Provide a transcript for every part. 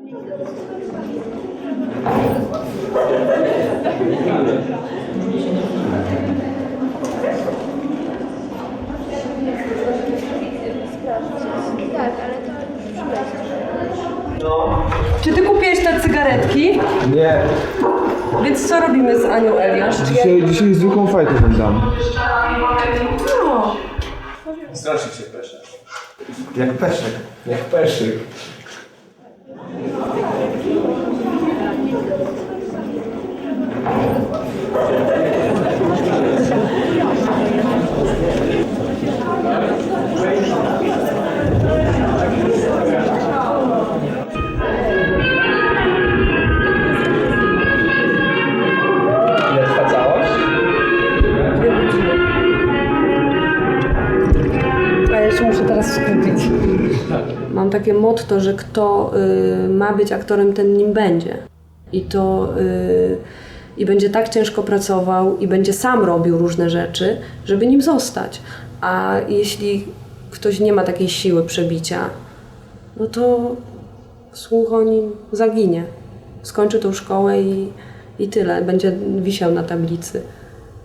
Tak, ale to Czy ty kupiłeś te cygaretki? Nie, Więc co robimy z Anią Eliasz? Czy ja... dzisiaj, dzisiaj zwykłą fajkę wam dam. No. Strasznie się peszę. Jak peszek. Jak peszyk. Takie motto, że kto y, ma być aktorem, ten nim będzie. I to y, i będzie tak ciężko pracował i będzie sam robił różne rzeczy, żeby nim zostać. A jeśli ktoś nie ma takiej siły przebicia, no to słuch o nim zaginie. Skończy tą szkołę i, i tyle. Będzie wisiał na tablicy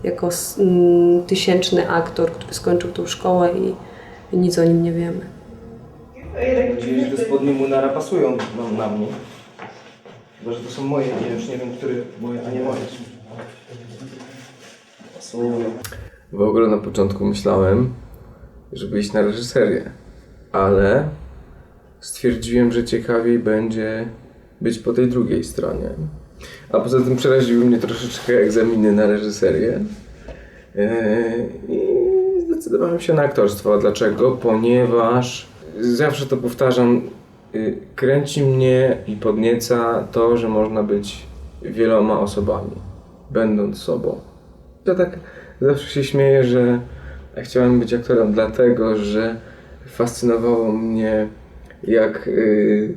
jako mm, tysięczny aktor, który skończył tą szkołę i nic o nim nie wiemy. Mam nadzieję, że te spodnie Munara pasują nam, na mnie. Chyba, że to są moje, nie już nie wiem, które moje, a nie moje. Pasują. W ogóle na początku myślałem, żeby iść na reżyserię, ale stwierdziłem, że ciekawiej będzie być po tej drugiej stronie. A poza tym przeraziły mnie troszeczkę egzaminy na reżyserię. Eee, I zdecydowałem się na aktorstwo. A dlaczego? Ponieważ zawsze to powtarzam, y, kręci mnie i podnieca to, że można być wieloma osobami, będąc sobą. Ja tak zawsze się śmieję, że chciałem być aktorem dlatego, że fascynowało mnie, jak y,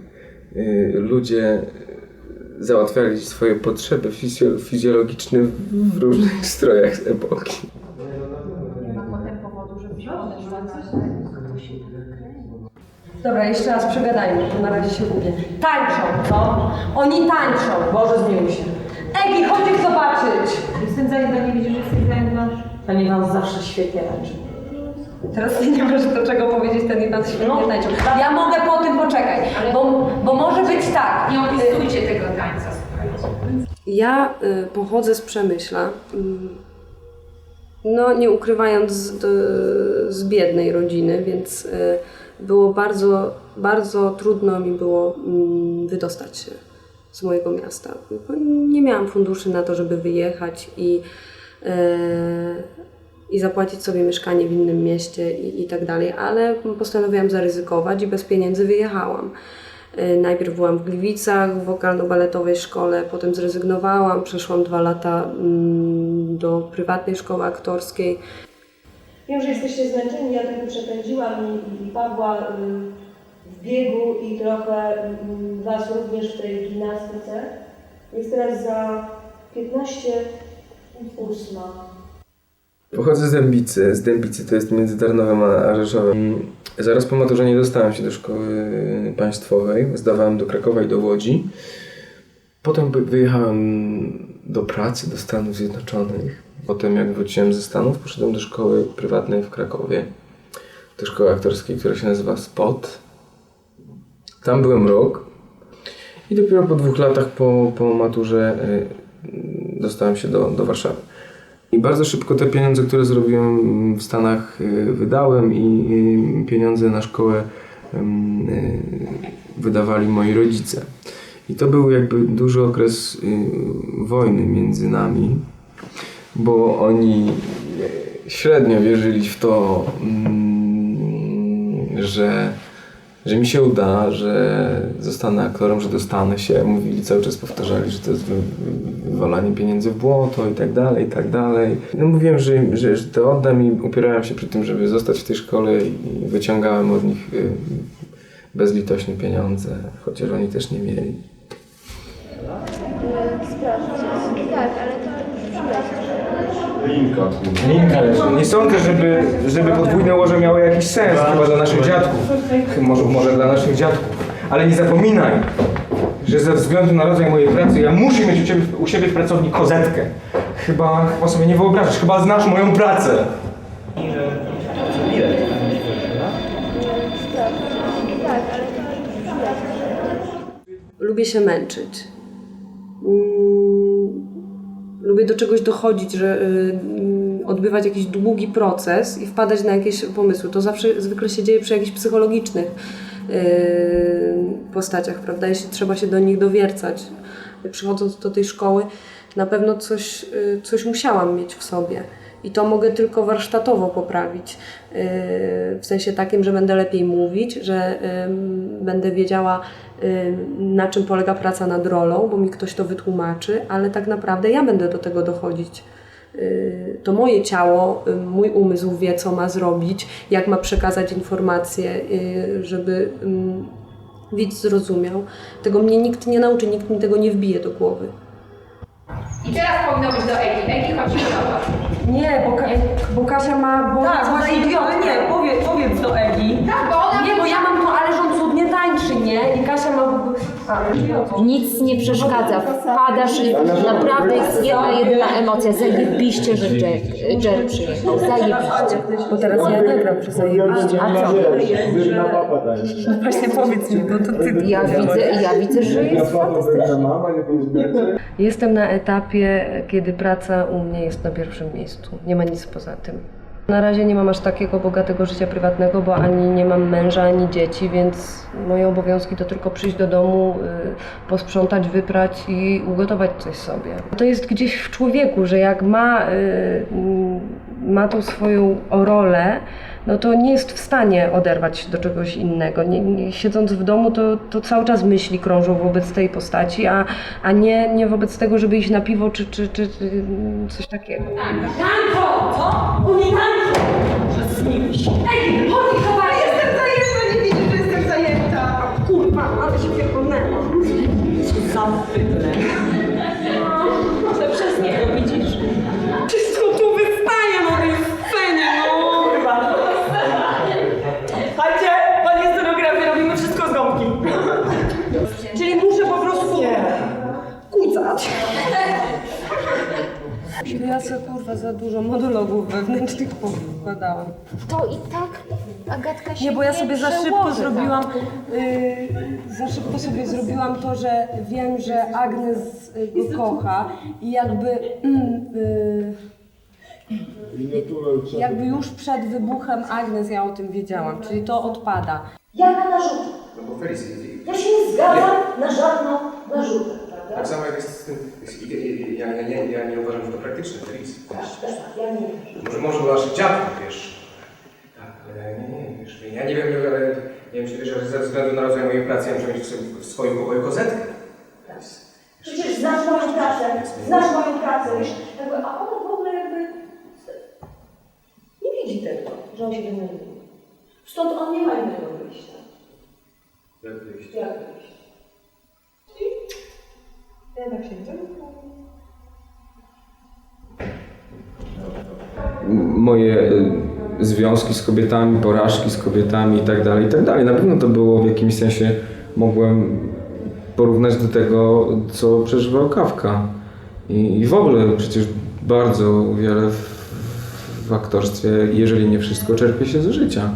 y, ludzie załatwiali swoje potrzeby fizjo- fizjologiczne w różnych strojach epoki. Dobra, jeszcze raz przegadajmy, bo na razie się gubię. Tańczą, co? Oni tańczą. Boże, zmienił się. Egi, chodź ich zobaczyć. Jestem zajęta, nie widzisz, że jesteś zajęta? Ten Iwan zawsze świetnie tańczy. Teraz ty nie masz do czego powiedzieć, ten Iwan świetnie tańczył. Ja mogę po tym poczekać, bo, bo może być tak. Nie opisujcie tego tańca, słuchajcie. Ja y, pochodzę z Przemyśla. Mm, No, nie ukrywając z, d- z biednej rodziny, więc y, było bardzo, bardzo trudno mi było mm, wydostać się z mojego miasta. Nie miałam funduszy na to, żeby wyjechać i, y, i zapłacić sobie mieszkanie w innym mieście i, i tak dalej, ale postanowiłam zaryzykować i bez pieniędzy wyjechałam. Y, Najpierw byłam w Gliwicach, w wokalno-baletowej szkole, potem zrezygnowałam, przeszłam dwa lata mm, do prywatnej szkoły aktorskiej. Wiem, że jesteście zmęczeni, ja trochę przepędziłam i, i Pawła y, w biegu i trochę y, Was również w tej gimnastyce. Jest teraz za 15 ósma. Pochodzę z Dębicy. Z Dębicy to jest między Tarnowem a Rzeszowem. Zaraz po maturze nie dostałem się do szkoły państwowej. Zdawałem do Krakowa i do Łodzi. Potem wyjechałem do pracy do Stanów Zjednoczonych. Potem jak wróciłem ze Stanów, poszedłem do szkoły prywatnej w Krakowie. Do szkoły aktorskiej, która się nazywa SPOT. Tam byłem rok. I dopiero po dwóch latach po, po maturze y, dostałem się do, do Warszawy. I bardzo szybko te pieniądze, które zrobiłem w Stanach, y, wydałem i pieniądze na szkołę y, wydawali moi rodzice. I to był jakby duży okres y, wojny między nami, bo oni y, średnio wierzyli w to, mm, że, że mi się uda, że zostanę aktorem, że dostanę się. Mówili cały czas, powtarzali, że to jest wy, wy- wywalanie pieniędzy w błoto i tak dalej, i tak dalej. No mówiłem, że, że, że to oddam i upierałem się przy tym, żeby zostać w tej szkole i wyciągałem od nich y, bezlitośnie pieniądze, chociaż oni też nie mieli. Tak, ale to Linka. Linka leży. Nie sądzę, żeby, żeby podwójne łoże miały jakiś sens, chyba dla naszych dziadków. Może, może dla naszych dziadków. Ale nie zapominaj, że ze względu na rodzaj mojej pracy ja muszę mieć u, ciebie, u siebie w pracowni kozetkę. Chyba, chyba sobie nie wyobrażasz, chyba znasz moją pracę. Tak. Lubię się męczyć. Lubię do czegoś dochodzić, że y, mm, odbywać jakiś długi proces i wpadać na jakieś pomysły. To zawsze zwykle się dzieje przy jakichś psychologicznych y, postaciach, prawda? Jeśli trzeba się do nich dowiercać. Przychodząc do tej szkoły, na pewno coś, y, coś musiałam mieć w sobie. I to mogę tylko warsztatowo poprawić. Yy, W sensie takim, że będę lepiej mówić, że będę wiedziała, na czym polega praca nad rolą, bo mi ktoś to wytłumaczy, ale tak naprawdę ja będę do tego dochodzić. Yy, To moje ciało, mój umysł wie, co ma zrobić, jak ma przekazać informacje, yy, żeby widz zrozumiał. Tego mnie nikt nie nauczy, nikt mi tego nie wbije do głowy. I teraz powinno być do Egi. Egi, chodź do. Nie, bo, bo Kasia ma... Bo Tak, właśnie, nie, powiedz, powiedz do Egi. Tak, bo ona... Nie, bo ja mam to, ale że on cudnie tańczy, nie? I Kasia ma... A, Nic nie przeszkadza, wpadasz i naprawdę jest jedna, jedyna emocja. Zajebiście, że Jerry, Jerry przyjechał. Zajebiście. bo teraz ja nie gram przy zajebiście. A co? Właśnie powiedz mi, bo to ty. Ja widzę, ja widzę, że jest. Jestem na etapie, kiedy praca u mnie jest na pierwszym miejscu. Nie ma nic poza tym. Na razie nie mam aż takiego bogatego życia prywatnego, bo ani nie mam męża, ani dzieci, więc moje obowiązki to tylko przyjść do domu, y, posprzątać, wyprać i ugotować coś sobie. To jest gdzieś w człowieku, że jak ma, y, ma tą swoją rolę, no to nie jest w stanie oderwać się do czegoś innego. Nie, nie, siedząc w domu, to, to cały czas myśli krążą wobec tej postaci, a, a nie, nie wobec tego, żeby iść na piwo czy, czy, czy, czy coś takiego. Co? Oni tańczą! Ej, chodź, Ja sobie kurwa za dużo monologów wewnętrznych pokładałam. To i tak Agatka się Nie, bo ja sobie za szybko przełoży zrobiłam, yy, za szybko sobie zrobiłam to, że wiem, że Agnes y, go kocha i jakby, mm, yy, jakby już przed wybuchem Agnes ja o tym wiedziałam, czyli to odpada. Jaka narzuta? No bo Ja się nie zgadzam na żadną narzutę? Tak samo jak jest z tym, jest- ja, ja, ja, nie- ja nie uważam, że to praktyczne, Felicja. Tak, tak, tak, ja nie wiem. Może, może naszych dziadków, wiesz. Tak, ale nie, nie, wiesz, ja nie wiem, ale nie wiem, czy wiesz, że ze względu na rodzaj mojej pracy ja muszę mieć w swoim- pokoju kozetkę. Przecież znasz moją pracę, znasz moją pracę, wiesz, jakby, a ona w ogóle jakby nie widzi tego, że on się denerwuje. Stąd on nie ma innego wyjścia. Jak wyjść? Jak wyjść? Moje y, związki z kobietami, porażki z kobietami i tak dalej, i tak dalej. Na pewno to było w jakimś sensie, mogłem porównać do tego, co przeżywał Kawka. I, i w ogóle przecież bardzo wiele w, w aktorstwie, jeżeli nie wszystko, czerpie się ze życia.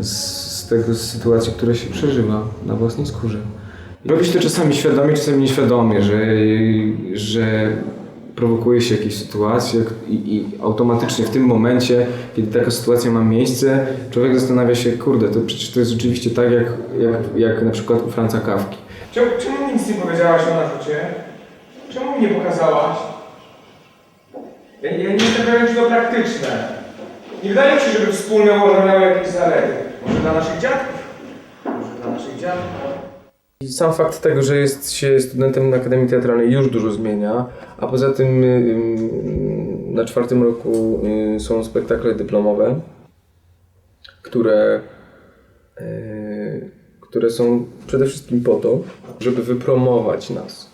Z, z tego, z sytuacji, które się przeżywa na własnej skórze. Robi się to czasami świadomie, czasami nieświadomie, że, że prowokuje się jakieś sytuacje i, i automatycznie w tym momencie, kiedy taka sytuacja ma miejsce, człowiek zastanawia się, kurde, to przecież to jest rzeczywiście tak, jak, jak, jak na przykład u Franca Kawki. Czemu, czemu nic nie powiedziałaś o narzucie? Czemu mi nie pokazałaś? Ja, ja nie jestem pewien, czy to praktyczne. Nie wydaje mi się, żeby wspólne łoże miały jakieś zalety. Może dla naszych dziadków? Może dla naszych dziadków? Sam fakt tego, że jest się studentem na Akademii Teatralnej już dużo zmienia, a poza tym y, y, na czwartym roku y, są spektakle dyplomowe, które, które są przede wszystkim po to, żeby wypromować nas.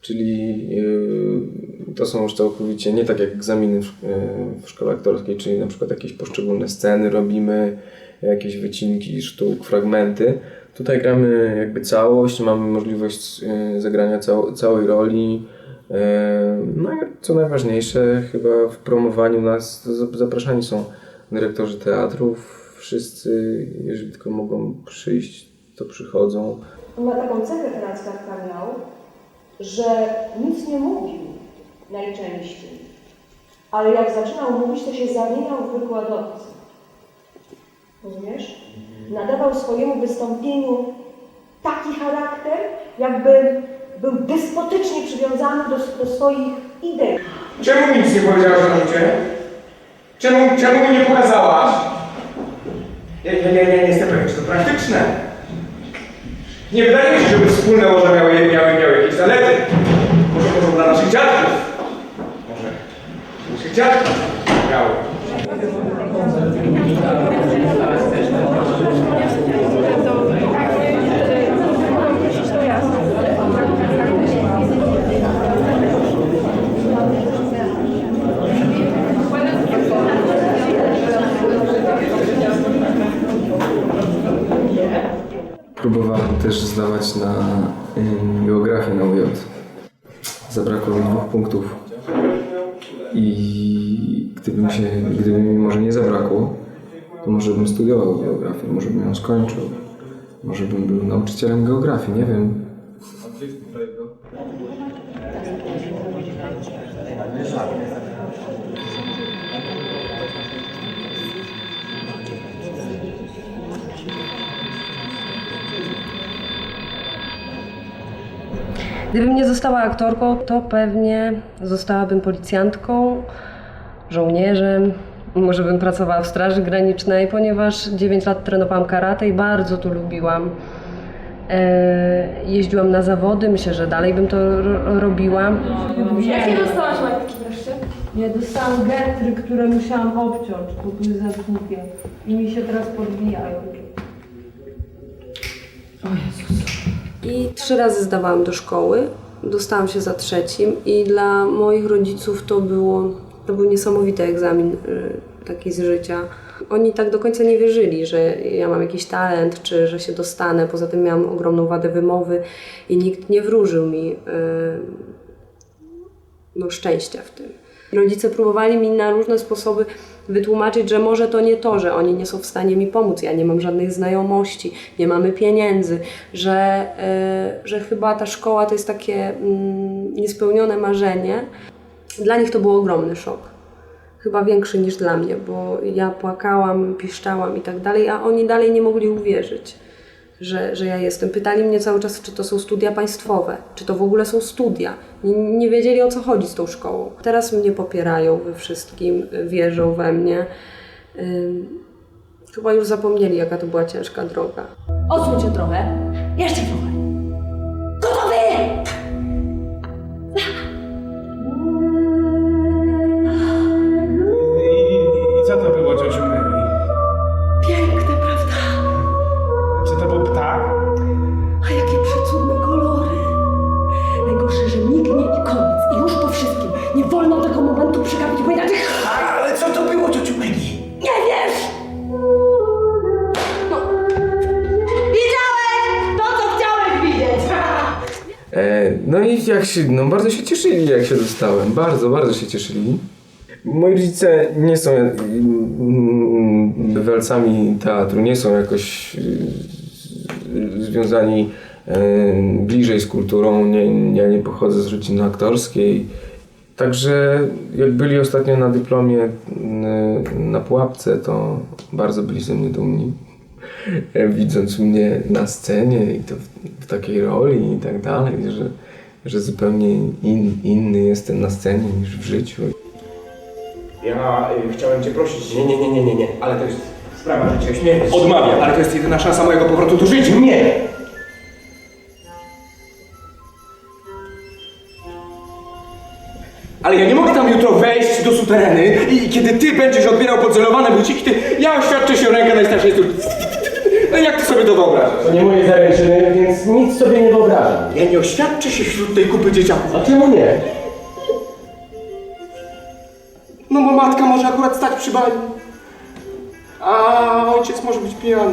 Czyli to są już całkowicie nie tak jak egzaminy w szkole aktorskiej, czyli na przykład jakieś poszczególne sceny robimy, jakieś wycinki sztuk, fragmenty, Tutaj gramy jakby całość, mamy możliwość y, zagrania cał całej roli. Y, No i co najważniejsze, chyba w promowaniu nas zapraszani są dyrektorzy teatrów. Wszyscy, jeżeli tylko mogą przyjść, to przychodzą. Ma taką cechę teraz miał, że nic nie mówił najczęściej. Ale jak zaczynał mówić, to się zamieniał w wykładowcę. Rozumiesz? Nadawał swojemu wystąpieniu taki charakter, jakby był despotycznie przywiązany do, do swoich idei. Czemu nic nie powiedziałaś o narzucie? Czemu, czemu mi nie pokazałaś? Ja, ja, ja, ja nie jestem pewien, czy to praktyczne. Nie wydaje mi się, żeby wspólne łoże miały, miały, miały jakieś zalety. Może, może dla naszych dziadków. Może naszych dziadków miały. Na geografię na UJ. Zabrakło mi dwóch punktów. I gdyby mi, się, gdyby mi może nie zabrakło, to może bym studiował geografię, może bym ją skończył. Może bym był nauczycielem geografii, nie wiem. Gdybym nie została aktorką, to pewnie zostałabym policjantką, żołnierzem, może bym pracowała w Straży Granicznej, ponieważ 9 lat trenowałam karate i bardzo to lubiłam. E, jeździłam na zawody, myślę, że dalej bym to ro- robiła. Jakie dostałaś łapki wreszcie? Ja dostałam getry, które musiałam obciąć, bo były za długie i mi się teraz podbijają. I trzy razy zdawałam do szkoły. Dostałam się za trzecim i dla moich rodziców to było to był niesamowity egzamin y, taki z życia. Oni tak do końca nie wierzyli, że ja mam jakiś talent, czy że się dostanę. Poza tym miałam ogromną wadę wymowy i nikt nie wróżył mi y, no, szczęścia w tym. Rodzice próbowali mi na różne sposoby wytłumaczyć, że może to nie to, że oni nie są w stanie mi pomóc, ja nie mam żadnych znajomości, nie mamy pieniędzy, że, y, że chyba ta szkoła to jest takie mm, niespełnione marzenie. Dla nich to był ogromny szok. Chyba większy niż dla mnie, bo ja płakałam, piszczałam i tak dalej, a oni dalej nie mogli uwierzyć, że, że ja jestem. Pytali mnie cały czas, czy to są studia państwowe, czy to w ogóle są studia. Nie, nie wiedzieli o co chodzi z tą szkołą. Teraz mnie popierają we wszystkim, wierzą we mnie. Chyba już zapomnieli, jaka to była ciężka droga. Odsuń się trochę. Jeszcze trochę. Przegapić, bo inaczej... Ale co to było, ciociu Mary? Nie wiesz! No. Widziałeś! To, co chciałeś widzieć! E, No i jak się, no bardzo się cieszyli, jak się dostałem. Bardzo, bardzo się cieszyli. Moi rodzice nie są mm, bywalcami teatru, nie są jakoś y, związani e, bliżej z kulturą. Nie, ja nie pochodzę z rodziny aktorskiej. Także jak byli ostatnio na dyplomie y, na Pułapce, to bardzo byli ze mnie dumni. E, Widząc mnie na scenie i to w, w takiej roli i tak dalej, że, że zupełnie in, inny jestem na scenie niż w życiu. Ja y, chciałem cię prosić. Nie, nie, nie, nie, nie, nie. Ale to jest sprawa życia śmierci. Odmawiam. Ale to jest jedyna szansa mojego powrotu do życia. Nie! Ale ja nie mogę tam jutro wejść do sutereny i kiedy ty będziesz odbierał podcelowane buciki, ty, ja oświadczę się rękę najstarszej córki. No jak ty sobie to wyobrażasz? To nie moje zaręczyny, więc nic sobie nie wyobrażam. Ja nie oświadczę się wśród tej kupy dzieciaków. A czemu nie? No bo matka może akurat stać przy bali. A ojciec może być pijany.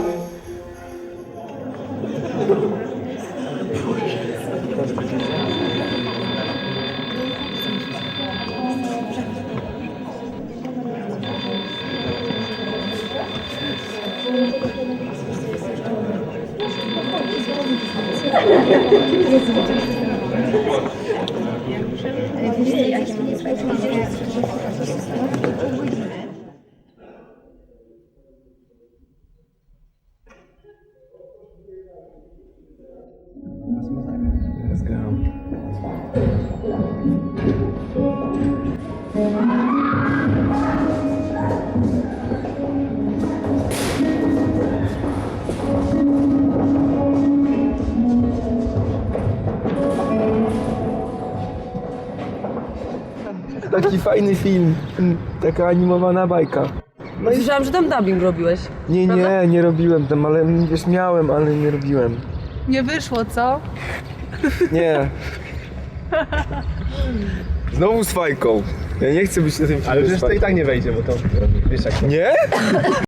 Let's go. Taki fajny film, taka animowana bajka. No Słyszałam, że tam dubbing robiłeś. Nie, nie, nie robiłem tam, ale wiesz, miałem, ale nie robiłem. Nie wyszło, co? Nie. Znowu z fajką. Ja nie chcę być na tym filmie Ale z przecież to i fajką. tak nie wejdzie, bo to wiesz jak Nie?